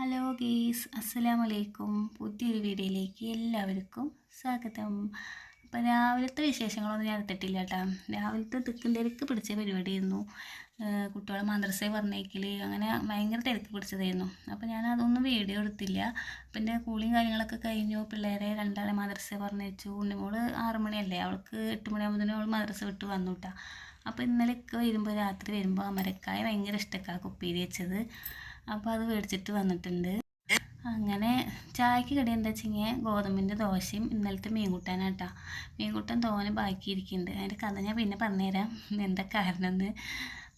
Hello guys അസ്സലാമു അലൈക്കും പുതിയൊരു വീഡിയോയിലേക്ക് എല്ലാവർക്കും സ്വാഗതം. അപ്പോൾ രാവിലത്തെ വിശേഷങ്ങളൊന്നും ഞാൻ എടുത്തിട്ടില്ല കേട്ടോ. രാവിലത്തെ തിക്കും തിരക്ക് പിടിച്ച പരിപാടിയായിരുന്നു. കുട്ടികളെ മദ്രസയിൽ പറഞ്ഞേക്കൽ അങ്ങനെ ഭയങ്കര തിരക്ക് പിടിച്ചതായിരുന്നു. അപ്പോൾ ഞാൻ അതൊന്നും വീഡിയോ എടുത്തില്ല. അപ്പം എന്റെ കൂളിയും കാര്യങ്ങളൊക്കെ കഴിഞ്ഞു. പിള്ളേരെ രണ്ടാളെ മദ്രസയിൽ പറഞ്ഞയച്ചു. ഉണ്ണിമോൾ ആറ് മണിയല്ലേ? അവൾക്ക് എട്ട് മണിയാകുമ്പോഴത്തേനും അവൾ മദ്രസ വിട്ട് വന്നു കേട്ടോ അപ്പോൾ ഇന്നലെയൊക്കെ വരുമ്പോൾ രാത്രി വരുമ്പോൾ അമരക്കായ ഭയങ്കര ഇഷ്ടക്കാണ് കുപ്പിയിൽ വെച്ചത്. അപ്പോൾ അത് മേടിച്ചിട്ട് വന്നിട്ടുണ്ട്. അങ്ങനെ ചായക്ക് കടി എന്താ വെച്ചിങ്ങനെ ഗോതമ്പിന്റെ ദോശയും ഇന്നലത്തെ മീൻകൂട്ടാനാട്ടാ. മീൻകൂട്ടാൻ തോനെ ബാക്കിയിരിക്കുന്നുണ്ട്. അതിന്റെ കഥ ഞാൻ പിന്നെ പറഞ്ഞുതരാം. എന്താ കാരണം എന്ന്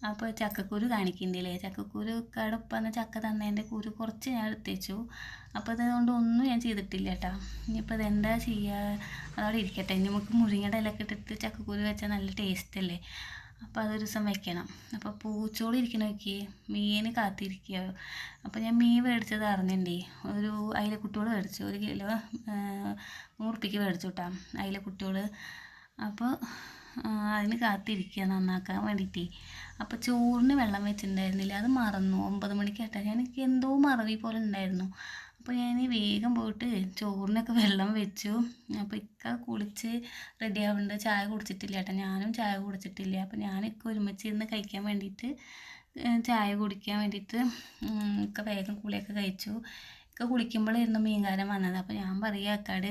അപ്പോൾ ചക്കക്കുരു കാണിക്കുന്നില്ലേ? ചക്കക്കുരു കടുപ്പന്ന ചക്ക തന്നതിന്റെ കുരു കുറച്ച് ഞാൻ എടുത്തേച്ചു. അപ്പോൾ അതുകൊണ്ട് ഒന്നും ഞാൻ ചെയ്തിട്ടില്ല കേട്ടോ ഇനിയിപ്പോൾ അതെന്താ ചെയ്യുക അതവിടെ ഇരിക്കട്ടെ. ഇനി നമുക്ക് മുരിങ്ങയുടെ ഇലക്കെ ഇട്ടിട്ട് ചക്കക്കുരു വെച്ചാൽ നല്ല ടേസ്റ്റ് അല്ലേ? അപ്പോൾ അതൊരു ദിവസം വെക്കണം. അപ്പോൾ പൂച്ചോളി ഇരിക്കണ നോക്കി മീൻ കാത്തിരിക്കുക. അപ്പോൾ ഞാൻ മീൻ മേടിച്ചത് അറിഞ്ഞിണ്ടേ. ഒരു അയില കുട്ടികൾ മേടിച്ചു. ഒരു കിലോ നൂറുപ്പിക്ക് മേടിച്ചു കേട്ടോ അയില കുട്ടികൾ അപ്പോൾ അതിന് കാത്തിരിക്കുക നന്നാക്കാൻ വേണ്ടിയിട്ടേ അപ്പോൾ ചോറിന് വെള്ളം വെച്ചിട്ടുണ്ടായിരുന്നില്ല. അത് മറന്നു. ഒമ്പത് മണിക്കായിട്ടാണ് എനിക്ക് എന്തോ മറവി പോലെ ഉണ്ടായിരുന്നു. അപ്പോൾ ഞാൻ വേഗം പോയിട്ട് ചോറിനൊക്കെ വെള്ളം വെച്ചു. അപ്പോൾ ഇക്ക കുളിച്ച് റെഡി ആവുന്നുണ്ട്. ചായ കുടിച്ചിട്ടില്ല കേട്ടോ. ഞാനും ചായ കുടിച്ചിട്ടില്ല. അപ്പോൾ ഞാനൊക്കെ ഒരുമിച്ച് ഇരുന്ന് കഴിക്കാൻ വേണ്ടിയിട്ട് ചായ കുടിക്കാൻ വേണ്ടിയിട്ട് ഇക്ക വേഗം കുളിയൊക്കെ കഴിച്ചു. ഇക്ക കുളിക്കുമ്പോഴായിരുന്നു മീൻകാരൻ വന്നത്. അപ്പോൾ ഞാൻ പറയുക അക്കാട്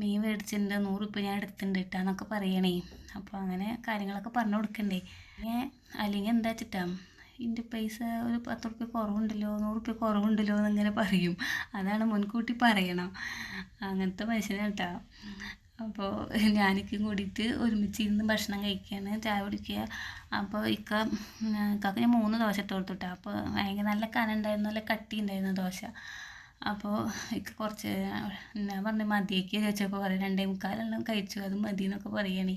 മീൻ മേടിച്ചിട്ടുണ്ട് നൂറ് ഉപ്പ് ഞാൻ എടുത്തിട്ടുണ്ട് കേട്ടാന്നൊക്കെ പറയണേ. അപ്പോൾ അങ്ങനെ കാര്യങ്ങളൊക്കെ പറഞ്ഞു കൊടുക്കണ്ടേ. അല്ലെങ്കിൽ എന്താ വെച്ചിട്ടാ? ഇതിന്റെ പൈസ ഒരു പത്ത് റുപ്യ കുറവുണ്ടല്ലോ നൂറ് റുപ്യ കുറവുണ്ടല്ലോ എന്നിങ്ങനെ പറയും. അതാണ് മുൻകൂട്ടി പറയണം. അങ്ങനത്തെ മനുഷ്യനാണ് കേട്ടോ. അപ്പോൾ ഞാനിക്കും കൂടിയിട്ട് ഒരുമിച്ച് ഇരുന്ന് ഭക്ഷണം കഴിക്കുകയാണ് ചായ കുടിക്കുക. അപ്പോൾ ഇക്ക ഇക്കാക്ക് ഞാൻ മൂന്ന് ദോശ ഇട്ട് കൊടുത്തുട്ടാ അപ്പോൾ ഭയങ്കര നല്ല കനുണ്ടായിരുന്നു നല്ല കട്ടി ഉണ്ടായിരുന്നു ദോശ. അപ്പോൾ ഇക്ക കുറച്ച് ഞാൻ പറഞ്ഞു മതിയേക്ക് ചോദിച്ചപ്പോൾ പറയും രണ്ടേ മുക്കാലെല്ലാം കഴിച്ചു അത് മതി എന്നൊക്കെ പറയണേ.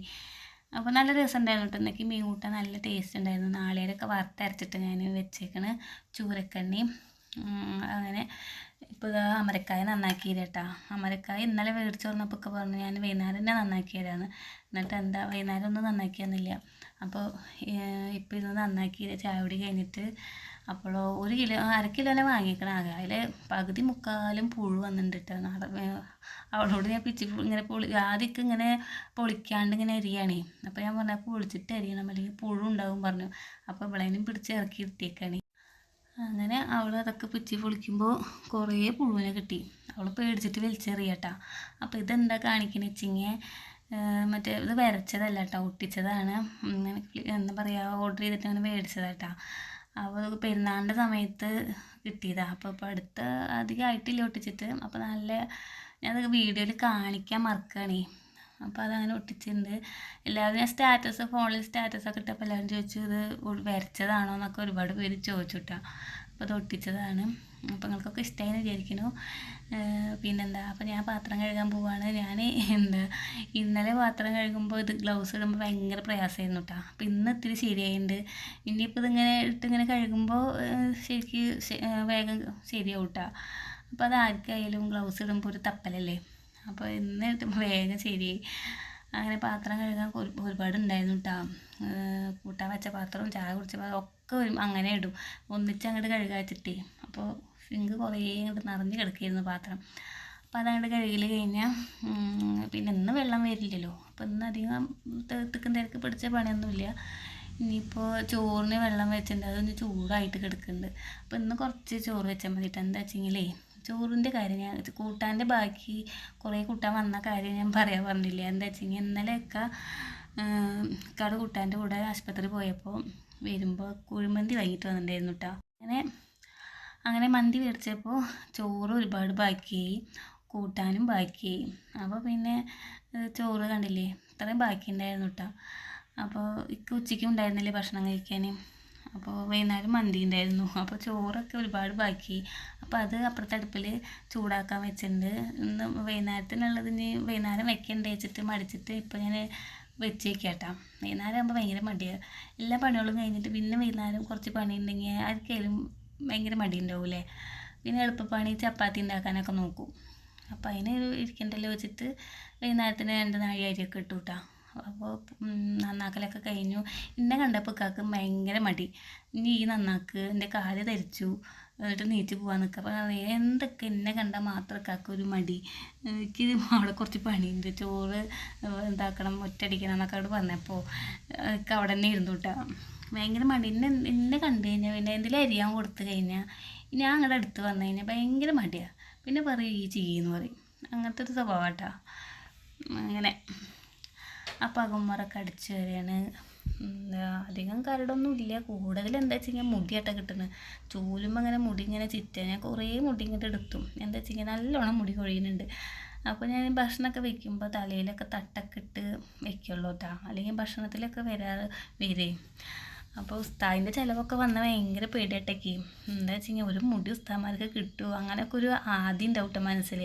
അപ്പോൾ നല്ല രസം ഉണ്ടായിരുന്നു കേട്ടോ. എന്നൊക്കെ മീൻ കൂട്ടാൻ നല്ല ടേസ്റ്റ് ഉണ്ടായിരുന്നു. നാളികേരമൊക്കെ വറുത്തരച്ചിട്ട് ഞാൻ വെച്ചേക്കണ്. ചൂരക്കണ്ണിയും അങ്ങനെ ഇപ്പോൾ ഇതാ അമരക്കായ നന്നാക്കി തരട്ടാ അമരക്കായ ഇന്നലെ വേടിച്ചു വന്നപ്പോൾ ഒക്കെ പറഞ്ഞു ഞാൻ വൈകുന്നേരം തന്നെ നന്നാക്കി തരാമെന്ന് എന്നിട്ട് എന്താ വൈകുന്നേരം ഒന്നും നന്നാക്കിയെന്നില്ല അപ്പോൾ ഇപ്പോൾ ഇത് നന്നാക്കി ചായ കൂടി കഴിഞ്ഞിട്ട് അപ്പോൾ ഒരു കിലോ അര കിലോനെ വാങ്ങിക്കണം ആകെ. അതിൽ പകുതി മുക്കാലും പുഴു വന്നിട്ടുണ്ട് അവളോട് ഞാൻ പിച്ചി ഇങ്ങനെ പൊളി ആദ്യമൊക്കെ ഇങ്ങനെ പൊളിക്കാണ്ട് ഇങ്ങനെ എരിയാണേ അപ്പോൾ ഞാൻ പറഞ്ഞു പൊളിച്ചിട്ട് എരിയണം അല്ലെങ്കിൽ പുഴു ഉണ്ടാവും പറഞ്ഞു. അപ്പോൾ ഇവളേനും പിടിച്ച് ഇറക്കി ഇരുത്തിയേക്കാണ് അങ്ങനെ അവൾ അതൊക്കെ പിച്ചി പൊളിക്കുമ്പോൾ കുറേ പുഴുവിനെ കിട്ടി. അവൾ പേടിച്ചിട്ട് വലിച്ചെറിയട്ടാ. അപ്പോൾ ഇതെന്താ കാണിക്കണേ വെച്ചിങ്ങനെ മറ്റേ ഇത് വരച്ചതല്ല കേട്ടോ ഒട്ടിച്ചതാണ്. എന്താ പറയുക ഓർഡർ ചെയ്തിട്ട് അങ്ങനെ മേടിച്ചതാട്ടാ. അപ്പോൾ പെരുന്നാളിന്റെ സമയത്ത് കിട്ടിയതാണ് അപ്പോൾ ഇപ്പോൾ അടുത്ത് അധികം ആയിട്ടില്ല ഒട്ടിച്ചിട്ട്. അപ്പോൾ നല്ല ഞാനത് വീഡിയോയിൽ കാണിക്കാൻ മറക്കുകയാണേ അപ്പോൾ അതങ്ങനെ ഒട്ടിച്ചിട്ടുണ്ട്. എല്ലാവരും ഞാൻ സ്റ്റാറ്റസ് ഫോണിൽ സ്റ്റാറ്റസൊക്കെ ഇട്ടപ്പോൾ എല്ലാവരും ചോദിച്ചു ഇത് വരച്ചതാണോ? എന്നൊക്കെ ഒരുപാട് പേര് ചോദിച്ചുട്ടാ അപ്പോൾ അത് ഒട്ടിച്ചതാണ്. അപ്പോൾ നിങ്ങൾക്കൊക്കെ ഇഷ്ടമായി വിചാരിക്കുന്നു. പിന്നെന്താ? അപ്പോൾ ഞാൻ പാത്രം കഴുകാൻ പോവാണ്. ഞാൻ എന്താ ഇന്നലെ പാത്രം കഴുകുമ്പോൾ ഇത് ഗ്ലൗസ് ഇടുമ്പോൾ ഭയങ്കര പ്രയാസമായിരുന്നു കേട്ടോ അപ്പോൾ ഇന്ന് ഇത്തിരി ശരിയായിട്ടുണ്ട് ഇനിയിപ്പോൾ ഇതിങ്ങനെ ഇട്ടിങ്ങനെ കഴുകുമ്പോൾ ശരിക്ക് വേഗം ശരിയാവും കേട്ടോ അപ്പോൾ അത് ആർക്കായാലും ഗ്ലൗസ് ഇടുമ്പോൾ ഒരു തപ്പലല്ലേ? അപ്പോൾ ഇന്ന് ഇട്ടുമ്പോൾ വേഗം ശരിയായി അങ്ങനെ പാത്രം കഴുകാൻ ഒരുപാട് ഉണ്ടായിരുന്നു കേട്ടോ കൂട്ടാൻ വെച്ച പാത്രവും ചായ കുടിച്ച പാത്രം ഒക്കെ അങ്ങനെ ഇടും. ഒന്നിച്ച് അങ്ങോട്ട് കഴുകാൻ വെച്ചിട്ടേ. അപ്പോൾ സിങ്ക് കുറേ അങ്ങോട്ട് നിറഞ്ഞ് കിടക്കുകയായിരുന്നു പാത്രം. അപ്പോൾ അതങ്ങോട്ട് കഴുകൽ കഴിഞ്ഞാൽ പിന്നെ ഇന്ന് വെള്ളം വരില്ലല്ലോ. അപ്പോൾ ഇന്ന് അധികം തിക്കും തിരക്ക് പിടിച്ച പണിയൊന്നുമില്ല. ഇനിയിപ്പോൾ ചോറിന് വെള്ളം വെച്ചിട്ടുണ്ട്. അതൊന്ന് ചൂടായിട്ട് കിടക്കുന്നുണ്ട്. അപ്പോൾ ഇന്ന് കുറച്ച് ചോറ് വെച്ചാൽ മതിയിട്ട് എന്താ വെച്ചെങ്കിലേ? ചോറിന്റെ കാര്യം ഞാൻ കൂട്ടാന്റെ ബാക്കി കുറേ കൂട്ടാൻ വന്ന കാര്യം ഞാൻ പറയാൻ പറഞ്ഞില്ല? എന്താ വെച്ചെങ്കിൽ ഇന്നലെയൊക്കെ കട കൂട്ടാന്റെ കൂടെ ആശുപത്രി പോയപ്പോൾ വരുമ്പോൾ കുഴിമന്തി വാങ്ങിയിട്ട് വന്നിട്ടുണ്ടായിരുന്നു കേട്ടോ അങ്ങനെ അങ്ങനെ മന്തി മേടിച്ചപ്പോൾ ചോറ് ഒരുപാട് ബാക്കിയായി കൂട്ടാനും ബാക്കിയായി. അപ്പോൾ പിന്നെ ചോറ് കണ്ടില്ലേ? ഇത്രയും ബാക്കി ഉണ്ടായിരുന്നു കേട്ടോ അപ്പോൾ ഇക്ക് ഉച്ചയ്ക്കും ഉണ്ടായിരുന്നില്ലേ ഭക്ഷണം കഴിക്കാൻ? അപ്പോൾ വൈകുന്നേരം മന്തി ഉണ്ടായിരുന്നു അപ്പോൾ ചോറൊക്കെ ഒരുപാട് ബാക്കി. അപ്പോൾ അത് അപ്പുറത്തെ അടുപ്പിൽ ചൂടാക്കാൻ വെച്ചിട്ടുണ്ട്. ഇന്ന് വൈകുന്നേരത്തിനുള്ളത് ഇനി വൈകുന്നേരം വെക്കണ്ടേ വെച്ചിട്ട് മടിച്ചിട്ട് ഇപ്പോൾ ഞാൻ വെച്ചേക്കാട്ടാ. വൈകുന്നേരം ആകുമ്പോൾ ഭയങ്കര മടിയാണ് എല്ലാ പണികളും കഴിഞ്ഞിട്ട് പിന്നെ വൈകുന്നേരം കുറച്ച് പണി ഉണ്ടെങ്കിൽ ആർക്കെങ്കിലും ഭയങ്കര മടി ഉണ്ടാവില്ലേ പിന്നെ എളുപ്പപ്പണി ചപ്പാത്തി ഉണ്ടാക്കാനൊക്കെ നോക്കും. അപ്പോൾ അതിന് ഇരിക്കണ്ടല്ലോ വെച്ചിട്ട് വൈകുന്നേരത്തിന് രണ്ട് നാഴി അരിയൊക്കെ ഇട്ടു കേട്ടോ അപ്പോൾ നന്നാക്കലൊക്കെ കഴിഞ്ഞു. എന്നെ കണ്ടപ്പോൾ ഇക്കാക്ക് ഭയങ്കര മടി. ഇനി ഈ നന്നാക്ക് എന്റെ കാൽ ധരിച്ചു എന്നിട്ട് നീറ്റ് പോകാൻ നിൽക്കുക അപ്പോൾ എന്തൊക്കെ എന്നെ കണ്ടാൽ മാത്രം കാക്ക ഒരു മടി. എനിക്ക് അവിടെ കുറച്ച് പണിയുണ്ട്. ചോറ് എന്താക്കണം ഒറ്റടിക്കണം എന്നൊക്കെ അവിടെ പറഞ്ഞപ്പോൾ എനിക്ക് അവിടെ തന്നെ ഇരുന്നു കേട്ടോ ഭയങ്കര മടി. എന്നെ എന്നെ കണ്ടു കഴിഞ്ഞാൽ പിന്നെ എന്തെങ്കിലും അരിയാൻ കൊടുത്തു കഴിഞ്ഞാൽ ഞാൻ അങ്ങടെ അടുത്ത് വന്നു കഴിഞ്ഞാൽ ഭയങ്കര മടിയാണ് പിന്നെ പറയും ഈ ചെയ്യുമെന്ന് പറയും. അങ്ങനത്തെ ഒരു സ്വഭാവം കേട്ടോ അങ്ങനെ. അപ്പം പകന്മാരൊക്കെ അടിച്ചു വരികയാണ്. എന്താ അധികം കരടൊന്നും ഇല്ല കൂടുതൽ എന്താ വെച്ച് കഴിഞ്ഞാൽ മുടിയാട്ട കിട്ടുന്നത്. ചൂലുമ്പോൾ അങ്ങനെ മുടി ഇങ്ങനെ ചിറ്റ. ഞാൻ കുറേ മുടി ഇങ്ങോട്ട് എടുത്തു. എന്താ വെച്ച് കഴിഞ്ഞാൽ നല്ലോണം മുടി കൊഴിയുന്നുണ്ട്. അപ്പോൾ ഞാൻ ഭക്ഷണമൊക്കെ വെക്കുമ്പോൾ തലയിലൊക്കെ തട്ടൊക്കെ ഇട്ട് വെക്കുള്ളൂ കേട്ടോ അല്ലെങ്കിൽ ഭക്ഷണത്തിലൊക്കെ വരാറ് വരേ. അപ്പോൾ ഉസ്താദിന്റെ ചിലവൊക്കെ വന്ന ഭയങ്കര പേടിയാട്ടേക്ക്. എന്താ വെച്ച് കഴിഞ്ഞാൽ ഒരു മുടി ഉസ്താദ്മാർക്ക് കിട്ടുമോ അങ്ങനെയൊക്കെ ഒരു ആദ്യം ഡൗട്ട് മനസ്സിൽ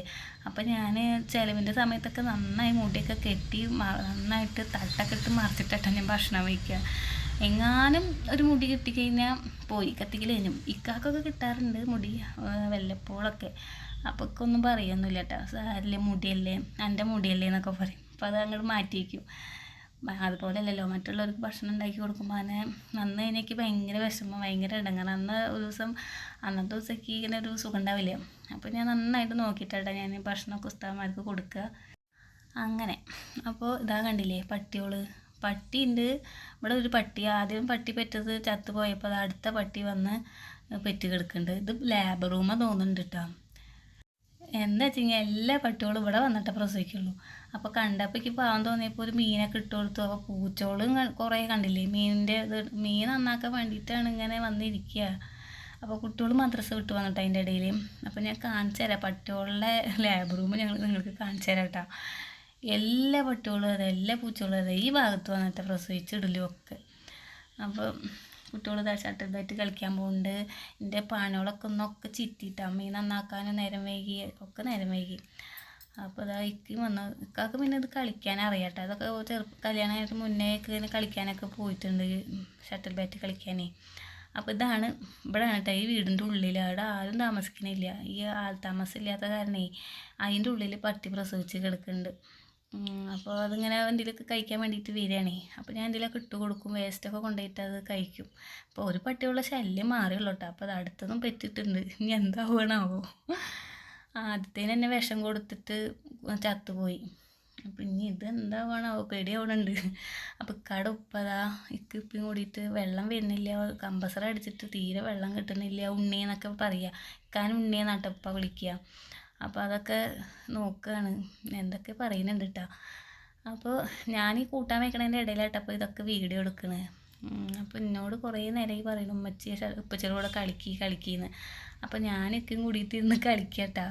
അപ്പോൾ ഞാൻ ചിലവിന്റെ സമയത്തൊക്കെ നന്നായി മുടിയൊക്കെ കെട്ടി നന്നായിട്ട് തട്ടൊക്കെ ഇട്ട് മറിച്ചിട്ടാണ് ഞാൻ ഭക്ഷണം വയ്ക്കുക എങ്ങാനും ഒരു മുടി കിട്ടിക്കഴിഞ്ഞാൽ പോയി കത്തിക്കൽ കഴിഞ്ഞു. ഇക്കാക്കൊക്കെ കിട്ടാറുണ്ട് മുടി വല്ലപ്പോഴൊക്കെ അപ്പോൾ ഒക്കെ ഒന്നും പറയൊന്നുമില്ല കേട്ടോ സാരില്ലേ മുടിയല്ലേ? എന്റെ മുടിയല്ലേ എന്നൊക്കെ പറയും. അപ്പോൾ അത് അങ്ങോട്ട് മാറ്റി വയ്ക്കും അതുപോലെയല്ലല്ലോ മറ്റുള്ളവർക്ക് ഭക്ഷണം ഉണ്ടാക്കി കൊടുക്കുമ്പോൾ അതിനെ അന്ന് എനിക്ക് ഭയങ്കര വിഷമം ഭയങ്കര ഇടങ്ങാറ്. അന്ന് ഒരു ദിവസം അന്നത്തെ ദിവസത്തേക്ക് ഇങ്ങനെ ഒരു സുഖം ഉണ്ടാവില്ല? അപ്പോൾ ഞാൻ നന്നായിട്ട് നോക്കിയിട്ടാണ് ഞാൻ ഭക്ഷണം പുസ്തകന്മാർക്ക് കൊടുക്കുക. അങ്ങനെ. അപ്പോൾ ഇതാ കണ്ടില്ലേ പട്ടിയോൾ. പട്ടിയുണ്ട്. ഇവിടെ ഒരു പട്ടി. ആദ്യം പട്ടി പെറ്റത് ചത്തു പോയപ്പോൾ അടുത്ത പട്ടി വന്ന് പെറ്റ് കിടക്കുന്നുണ്ട് ഇത് ലാബ് റൂമാണ് തോന്നുന്നുണ്ട് കേട്ടോ എന്താ വെച്ച് കഴിഞ്ഞാൽ എല്ലാ പട്ടികളും ഇവിടെ വന്നിട്ട് പ്രസവിക്കുള്ളൂ. അപ്പോൾ കണ്ടപ്പോൾ എനിക്ക് പാവം തോന്നിയപ്പോൾ ഒരു മീനൊക്കെ ഇട്ട് കൊടുത്തു. അപ്പോൾ പൂച്ചോളും കുറേ കണ്ടില്ലേ? മീനിന്റെ ഇത് മീൻ നന്നാക്കാൻ വേണ്ടിയിട്ടാണ് ഇങ്ങനെ വന്നിരിക്കുക അപ്പോൾ കുട്ടികൾ മദ്രസ വിട്ട് വന്നിട്ട് അതിന്റെ ഇടയിൽ അപ്പോൾ ഞാൻ കാണിച്ചു തരാം. പട്ടികളുടെ ലാബ് റൂം ഞങ്ങൾ നിങ്ങൾക്ക് കാണിച്ചു തരാം കേട്ടോ. എല്ലാ പട്ടികളും അതെ എല്ലാ പൂച്ചകളും അതെ ഈ ഭാഗത്ത് വന്നിട്ട് പ്രസവിച്ചിടലും ഒക്കെ. അപ്പോൾ കുട്ടികൾ ഇതായിട്ട് കളിക്കാൻ പോകുന്നുണ്ട് എന്റെ പാനകളൊക്കെ ഒന്നൊക്കെ ചിറ്റിയിട്ട് അമ്മീ നന്നാക്കാനും നേരം വൈകി ഒക്കെ നേരം വൈകി. അപ്പോൾ ഇതാ ഇക്ക് വന്ന്. ഇക്കാക്ക് പിന്നെ ഇത് കളിക്കാൻ അറിയാട്ടോ. അതൊക്കെ ചെറുപ്പം കല്യാണമായിട്ട് മുന്നേ ഇങ്ങനെ കളിക്കാനൊക്കെ പോയിട്ടുണ്ട് ഷട്ടിൽ ബാറ്റ് കളിക്കാനേ. അപ്പോൾ ഇതാണ് ഇവിടെയാണ് കേട്ടോ ഈ വീടിന്റെ ഉള്ളിൽ അവിടെ ആരും താമസിക്കണില്ല. ഈ ആൾ താമസം ഇല്ലാത്ത കാരണേ അതിന്റെ ഉള്ളിൽ പട്ടി പ്രസവിച്ച് കിടക്കുന്നുണ്ട്. അപ്പോൾ അതിങ്ങനെ എന്തെങ്കിലുമൊക്കെ കഴിക്കാൻ വേണ്ടിയിട്ട് വരികയാണേ. അപ്പോൾ ഞാൻ എന്തെങ്കിലുമൊക്കെ ഇട്ട് കൊടുക്കും വേസ്റ്റൊക്കെ കൊണ്ടുപോയിട്ട് അത് കഴിക്കും. അപ്പോൾ ഒരു പട്ടിയുള്ള ശല്യം മാറിയുള്ളൂ കേട്ടോ അപ്പോൾ അത് അടുത്തതും പറ്റിയിട്ടുണ്ട്. ഇനി എന്താവണാവോ? ആദ്യത്തേന് തന്നെ വിഷം കൊടുത്തിട്ട് ചത്തുപോയി. അപ്പം ഇനി ഇത് എന്താവണാവോ? പേടിയാവണുണ്ട് അപ്പം ഇക്കാട് ഉപ്പതാ ഇക്ക് ഇപ്പം കൂടിയിട്ട് വെള്ളം വരുന്നില്ല. കമ്പസർ അടിച്ചിട്ട് തീരെ വെള്ളം കിട്ടുന്നില്ല. ഉണ്ണിയെന്നൊക്കെ പറയുക ഇക്കാൻ ഉണ്ണിയെന്നാട്ടപ്പ വിളിക്കുക അപ്പോൾ അതൊക്കെ നോക്കുകയാണ് എന്തൊക്കെ പറയുന്നുണ്ട് കേട്ടോ അപ്പോൾ ഞാൻ ഈ കൂട്ടാൻ വെക്കണതിന്റെ ഇടയിലായിട്ടപ്പോൾ ഇതൊക്കെ വീഡിയോ എടുക്കണേ. അപ്പോൾ എന്നോട് കുറേ നേരം നേരമായി പറയുന്നു ഉമ്മച്ചി ഉപ്പച്ചിയുടെ കൂടെ കളിക്കി കളിക്കിന്ന്. അപ്പോൾ ഞാനൊക്കെ കൂടിയിട്ട് ഇരുന്ന് കളിക്കട്ടാ.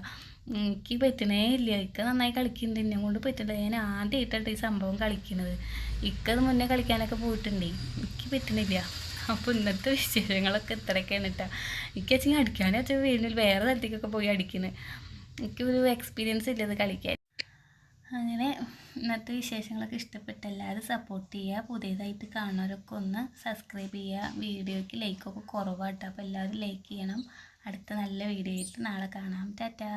എനിക്ക് പറ്റണേ ഇല്ല. ഇക്ക നന്നായി കളിക്കുന്നുണ്ട് എന്നെ കൊണ്ട് പറ്റണ്ട ഞാൻ ആദ്യമായിട്ടാണ് ഈ സംഭവം കളിക്കുന്നത് ഇക്കത് മുന്നേ കളിക്കാനൊക്കെ പോയിട്ടുണ്ട്. എനിക്ക് പറ്റണില്ല. അപ്പോൾ ഇന്നത്തെ വിശേഷങ്ങളൊക്കെ ഇത്രയൊക്കെയാണ് കേട്ടോ വെച്ചാൽ അടിക്കാനും അച്ഛൻ വീടിൽ വേറെ തരത്തിലേക്കൊക്കെ പോയി അടിക്കുന്നത് എനിക്കൊരു എക്സ്പീരിയൻസ് ഇല്ലത് കളിക്കാൻ. അങ്ങനെ ഇന്നത്തെ വിശേഷങ്ങളൊക്കെ ഇഷ്ടപ്പെട്ട എല്ലാവരും സപ്പോർട്ട് ചെയ്യുക. പുതിയതായിട്ട് കാണുന്നവരൊക്കെ ഒന്ന് സബ്സ്ക്രൈബ് ചെയ്യുക. വീഡിയോയ്ക്ക് ലൈക്കൊക്കെ കുറവാട്ടോ. അപ്പോൾ എല്ലാവരും ലൈക്ക് ചെയ്യണം. അടുത്ത നല്ല വീഡിയോ ആയിട്ട് നാളെ കാണാം. ടാറ്റാ.